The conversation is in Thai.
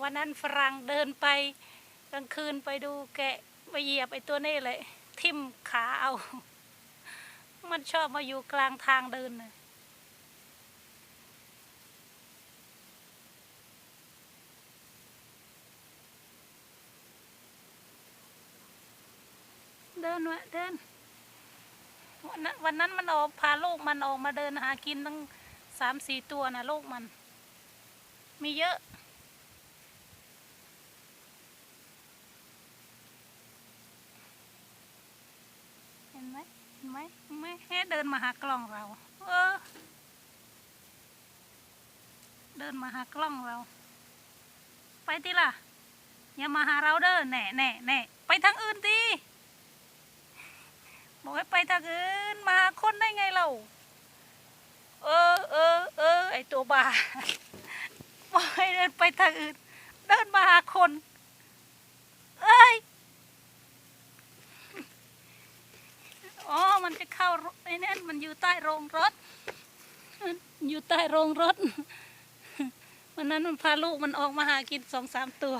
วันนั้นฝรั่งเดินไปกลางคืนไปดูแกะไปเหยียบไอ้ตัวนี้เลย ทิ่มขาเอา มันชอบมาอยู่กลางทางเดินเดินวะเดินวันนั้นวันนั้นมันออกพาลูกมันออกมาเดินหากินตั้ง สามสี่ตัวนะลูกมัน มีเยอะ เห็นไหมเห็นไหมไหมแค่เดินมาหากล้องเรา เออ เดินมาหากล้องเรา ไปทีล่ะ อย่ามาหาเราเด้อแน่แน่แน่ไปทางอื่นดีบอกให้ไปทางอื่นมาหาคนได้ไงเรา เออเออเออ ไอตัวบาบอกให้เดินไปทางอื่น เดินมาหาคน เอ้ย อ๋อ มันจะเข้าไอ้นั่นมันอยู่ใต้โรงรถ อยู่ใต้โรงรถ วันนั้นมันพาลูกมันออกมาหากินสองสามตัว